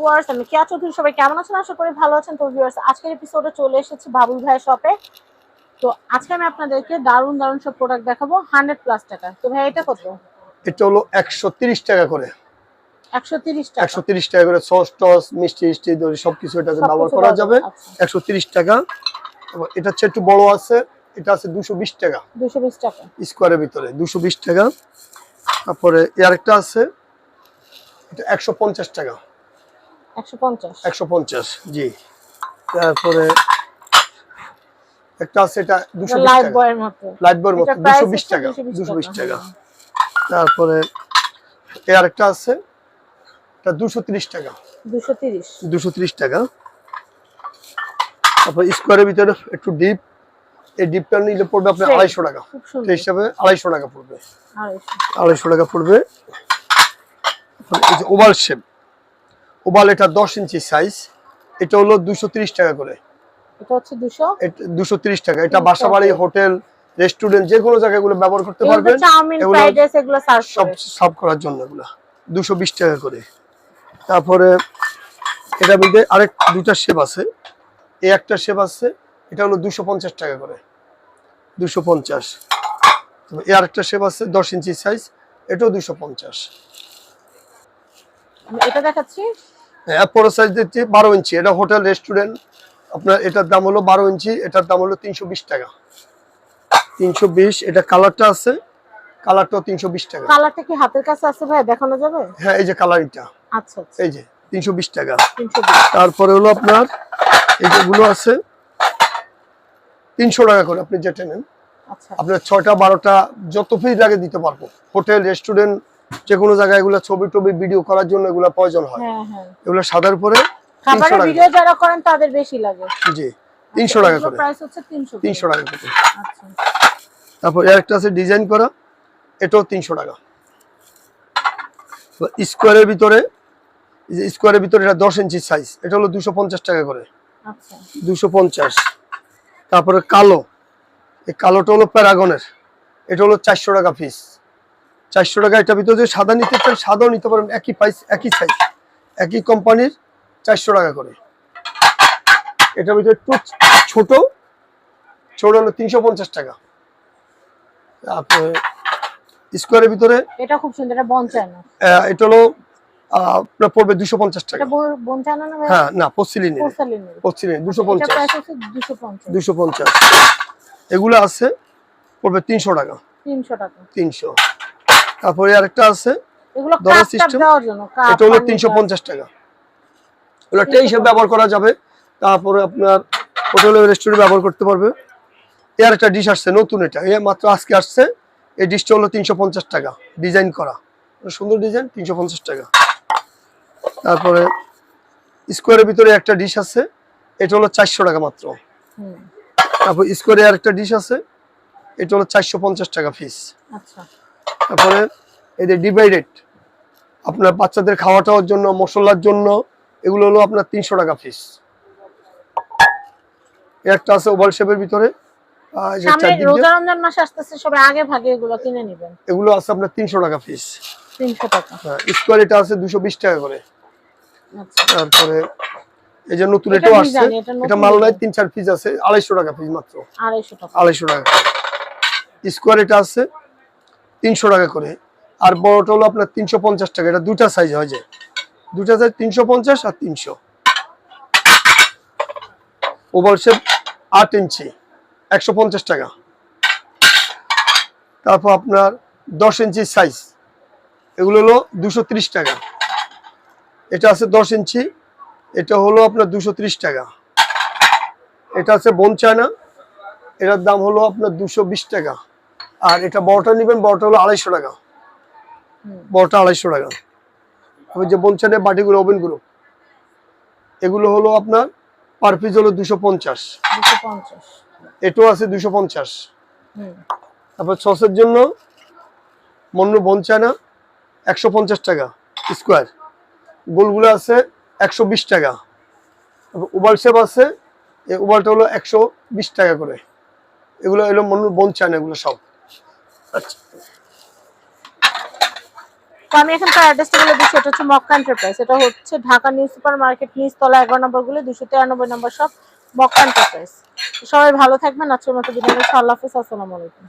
Viewers আমি কেয়া চৌধুরী সবাই কেমন আছেন? আশা করি ভালো আছেন। তো ভিউয়ার্স আজকের এপিসোডে চলে এসেছি বাবুল ভাইয়ের শপে তো আজকে আমি আপনাদেরকে দারুণ দারুণ সব প্রোডাক্ট দেখাবো। হান্ড্রেড প্লাস টাকা। তো ভাই এটা কত? এটা হলো একশো তিরিশ টাকা করে। একশো তিরিশ টাকা। করে সস টস মিষ্টি মিষ্টি দই সবকিছু এটাতে সবকিছু ব্যবহার করা যাবে। আচ্ছা, একশো টাকা। এটা হচ্ছে একটু বড় আছে। এটা আছে দুশো বিশ টাকা। দুশো টাকা। স্কোয়ারের ভিতরে দুশো বিশ টাকা। তারপরে আরেকটা আছে। এটা একশো পঞ্চাশ টাকা। একশো পঞ্চাশ। জি। তারপরে একটা আছে এটা দুশো টাকা। বয়ের মতো। লাইট বয়ের মতো দুশো বিশ টাকা দুশো বিশ টাকা, তারপরে এ আরেকটা আছে এটা দুশো তিরিশ টাকা। দুশো তিরিশ। টাকা। তারপর স্কোয়ারের ভিতরে একটু ডিপ এই ডিপটা নিলে পড়বে আপনার আড়াইশো টাকা। সেই হিসাবে আড়াইশো টাকা পড়বে। আড়াইশো। টাকা পড়বে। তারপরে এই যে ওভাল শেপ ওভাল এটা দশ ইঞ্চি সাইজ এটা হলো দুশো টাকা করে। এটা দুশো? টাকা। এটা 30 বাসা বাড়ি টাকা। হোটেল রেস্টুরেন্ট যে কোনো জায়গায় এগুলো ব্যবহার করতে পারবেন। সব সার্ভ করার জন্য এগুলা। দুশো টাকা করে। তারপরে মধ্যে আরেক দুটা শেপ আছে। এই একটা শেপ আছে এটা হলো দুশো পঞ্চাশ টাকা করে। দুশো পঞ্চাশ। এই আরেকটা শেপ আছে দশ ইঞ্চি সাইজ এটাও দুশো পঞ্চাশ। এটা দেখাচ্ছি? বড় সাইজ দিচ্ছি বারো ইঞ্চি। এটা হোটেল রেস্টুরেন্ট আপনার এটার দাম হলো বারো ইঞ্চি এটার দাম হলো তিনশো বিশ টাকা। তিনশো বিশ এটা কালারটা আছে কালারটাও তিনশো বিশ টাকা। কালারটা কি হাতের কাছে আছে ভাই? দেখানো যাবে? হ্যাঁ এই যে কালার এটা আচ্ছা আচ্ছা। এই যে তিনশো বিশ টাকা। তারপরে হলো আপনার এই যেগুলো আছে তিনশো টাকা করে আপনি যেটা নেন। আচ্ছা। আপনার ছয়টা বারোটা যত পিস লাগে দিতে পারব। হোটেল রেস্টুরেন্ট যে কোনো জায়গায় এগুলো ছবি টবি ভিডিও করার জন্য এগুলো প্রয়োজন হয়। হ্যাঁ হ্যাঁ। এগুলো সাদার পরে খাবারের টাকা ভিডিও যারা করেন তাদের বেশি লাগে। জি তিনশো টাকা করে। প্রাইস হচ্ছে তিনশো তিনশো টাকা করে। আচ্ছা। তারপর এর আছে ডিজাইন করা। এটাও তিনশো টাকা। স্কোয়ারের ভিতরে যে স্কোয়ারের ভিতরে এটা ইঞ্চি সাইজ এটা হলো দুশো পঞ্চাশ টাকা করে। আচ্ছা। তারপরে কালো। এই কালোটা হলো প্যারাগনের। এটা হলো চারশো টাকা পিস চারশো টাকা এটা ভিতরে যদি সাদা নিতে চান সাদাও নিতে পারেন একই প্রাইস একই সাইজ একই কোম্পানির চারশো টাকা করে। এটার ভিতরে একটু ছোট ছোট হলো তিনশো পঞ্চাশ টাকা। তারপরে স্কোয়ারের ভিতরে এটা খুব সুন্দর এটা হলো আপনার পড়বে দুশো পঞ্চাশ টাকা। হ্যাঁ না দুশো পঞ্চাশ। দুশো পঞ্চাশ। দুশো পঞ্চাশ। এগুলো আছে পড়বে তিনশো টাকা। তিনশো টাকা। তিনশো। তারপরে আরেকটা আছে জন্য কাপ এটা হলো তিনশো পঞ্চাশ টাকা। এগুলো টে হিসেবে ব্যবহার করা যাবে। তারপরে আপনার হোটেল রেস্টুরেন্ট ব্যবহার করতে পারবে। এর একটা ডিশ আসছে নতুন এটা। এ মাত্র আজকে আসছে। এই ডিশটা হলো তিনশো পঞ্চাশ টাকা ডিজাইন করা। সুন্দর ডিজাইন তিনশো পঞ্চাশ টাকা। তারপরে স্কোয়ারের ভিতরে একটা ডিশ আছে এটা হলো চারশো টাকা মাত্র। তারপর স্কোয়ারে আর একটা ডিশ আছে এটা হলো চারশো পঞ্চাশ টাকা পিস আচ্ছা। তারপরে এই যে ডিভাইডেড আপনার বাচ্চাদের খাওয়া টাওয়ার জন্য মশলার জন্য এগুলো হলো আপনার তিনশো টাকা পিস একটা আছে ওভাল শেপের ভিতরে এগুলো আছে আপনার তিনশো টাকা পিস স্কোয়ার এটা আছে দুশো বিশ টাকা করে। আচ্ছা। তারপরে এই যে নতুন এটাও আসছে এটা তিন চার পিস আছে আড়াইশো টাকা পিস মাত্র। আড়াইশো টাকা। আড়াইশো টাকা। স্কোয়ার এটা আছে তিনশো টাকা করে। আর বড়টা হলো আপনার তিনশো পঞ্চাশ টাকা। এটা দুটা সাইজ হয়ে যায় দুটা সাইজ তিনশো পঞ্চাশ আর তিনশো। ওভার শেপ আট ইঞ্চি। একশো পঞ্চাশ টাকা। তারপর আপনার দশ ইঞ্চি সাইজ এগুলো হলো দুশো টাকা। এটা আছে দশ ইঞ্চি। এটা হলো আপনার দুশো টাকা। এটা আছে বোন চায়না এটার দাম হলো আপনার দুশো টাকা। আর এটা বড়টা নেবেন বড়টা হলো আড়াইশো টাকা। বড়টা আড়াইশো টাকা। ওই যে বনচানের বাটিগুলো ওভেনগুলো এগুলো হলো আপনার পার পিস হলো দুশো পঞ্চাশ। এটাও আছে দুশো পঞ্চাশ। তারপর সসের জন্য মন্য বনচানা একশো পঞ্চাশ টাকা স্কোয়ার। গোলগুলো আছে একশো বিশ টাকা। তারপর উবাল শেপ আছে এই উবালটা হলো একশো বিশ টাকা করে। এগুলো এলো মন্য বনচানা এগুলো সব। আচ্ছা। তো আমি এখানকার অ্যাড্রেসটা বলে দিচ্ছি, এটা হচ্ছে মক্কা এন্টারপ্রাইজ এটা হচ্ছে ঢাকা নিউ সুপার মার্কেট নিচতলা এগারো নম্বরগুলো দুশো তিরানব্বই নম্বর সব মক্কা এন্টারপ্রাইজ সবাই ভালো থাকবেন, আজকের মতো বিদায়। আল্লাহ হাফিজ, আসসালামু আলাইকুম।